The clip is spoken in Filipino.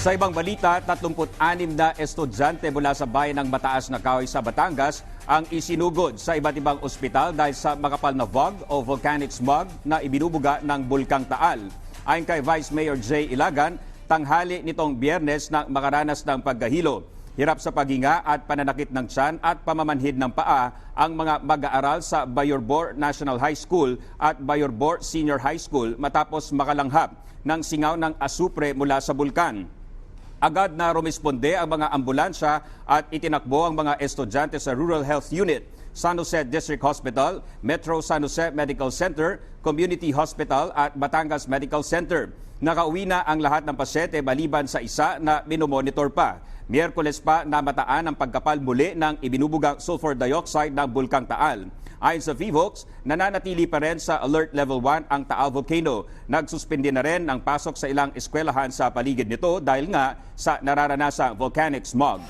Sa ibang balita, 36 na estudyante mula sa bayan ng Mataas na Kahoy sa Batangas ang isinugod sa iba't ibang ospital dahil sa makapal na fog o volcanic smog na ibinubuga ng Bulkang Taal. Ayon kay Vice Mayor Jay Ilagan, tanghali nitong biyernes na makaranas ng pagkahilo. Hirap sa paghinga at pananakit ng tiyan at pamamanhid ng paa ang mga mag-aaral sa Bayorbor National High School at Bayorbor Senior High School matapos makalanghap ng singaw ng asupre mula sa bulkan. Agad na rumisponde ang mga ambulansya at itinakbo ang mga estudyante sa Rural Health Unit, San Jose District Hospital, Metro San Jose Medical Center, Community Hospital at Batangas Medical Center. Nakauwi na ang lahat ng pasyente maliban sa isa na minomonitor pa. Miyerkules pa namataan ang pagkapal muli ng ibinubugang sulfur dioxide ng Bulkang Taal. Ayon sa VIVOX, nananatili pa rin sa Alert Level 1 ang Taal Volcano. Nagsuspindi na rin ang pasok sa ilang eskwelahan sa paligid nito dahil nga sa nararanasang volcanic smog.